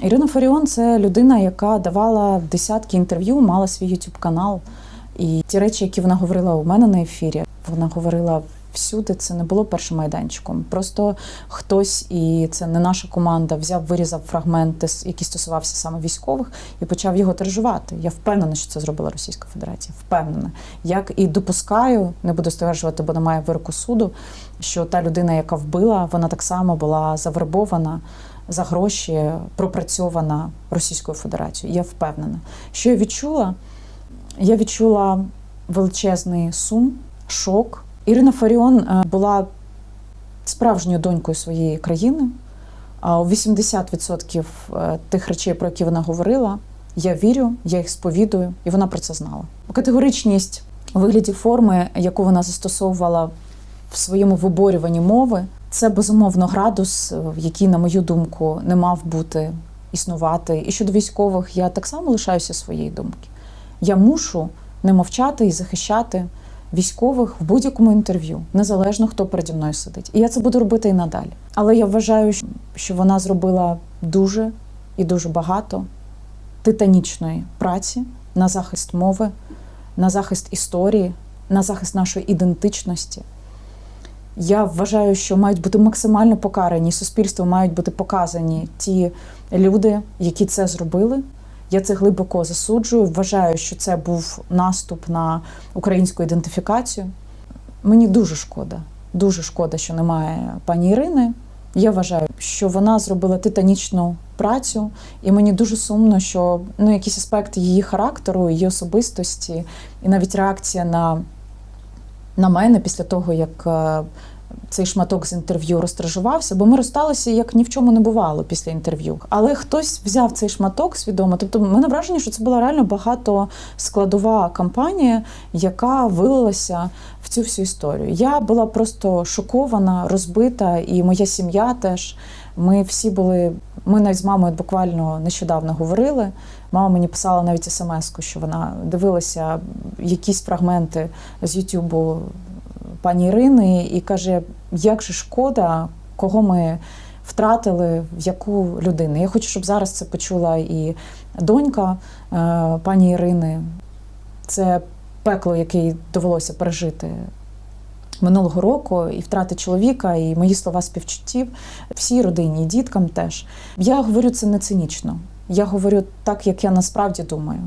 Ірина Фаріон це людина, яка давала десятки інтерв'ю, мала свій youtube канал. І ті речі, які вона говорила у мене на ефірі, вона говорила всюди. Це не було першим майданчиком. Просто хтось, і це не наша команда, взяв, вирізав фрагменти, які стосувався саме військових, і почав його тиражувати. Я впевнена, що це зробила Російська Федерація. Впевнена. Як і допускаю, не буду стверджувати, бо немає вироку суду, що та людина, яка вбила, вона так само була завербована за гроші, пропрацьована Російською Федерацією. Я впевнена. Що я відчула? Я відчула величезний сум, шок. Ірина Фаріон е, була справжньою донькою своєї країни. А у 80% е, тих речей, про які вона говорила, я вірю, я їх сповідую, і вона про це знала. Категоричність у вигляді форми, яку вона застосовувала в своєму виборюванні мови, це безумовно градус, е, який, на мою думку, не мав бути існувати. І щодо військових, я так само лишаюся своєї думки. Я мушу не мовчати і захищати військових в будь-якому інтерв'ю, незалежно хто переді мною сидить. І я це буду робити і надалі. Але я вважаю, що вона зробила дуже і дуже багато титанічної праці на захист мови, на захист історії, на захист нашої ідентичності. Я вважаю, що мають бути максимально покарані суспільству, мають бути показані ті люди, які це зробили. Я це глибоко засуджую. Вважаю, що це був наступ на українську ідентифікацію. Мені дуже шкода, дуже шкода, що немає пані Ірини. Я вважаю, що вона зробила титанічну працю, і мені дуже сумно, що ну, якісь аспекти її характеру, її особистості, і навіть реакція на, на мене після того, як е, цей шматок з інтерв'ю розтражувався, бо ми розсталися як ні в чому не бувало після інтерв'ю. Але хтось взяв цей шматок свідомо. Тобто, мене враження, що це була реально багато складова кампанія, яка вилилася в цю всю історію. Я була просто шокована, розбита, і моя сім'я теж. Ми всі були. Ми навіть з мамою буквально нещодавно говорили. Мама мені писала навіть смс-ку, що вона дивилася якісь фрагменти з Ютубу пані Ірини і каже, як же шкода, кого ми втратили, в яку людину. Я хочу, щоб зараз це почула і донька е, пані Ірини. Це пекло, яке довелося пережити. Минулого року і втрати чоловіка, і мої слова співчуттів всій родині, і діткам теж. Я говорю це не цинічно. Я говорю так, як я насправді думаю.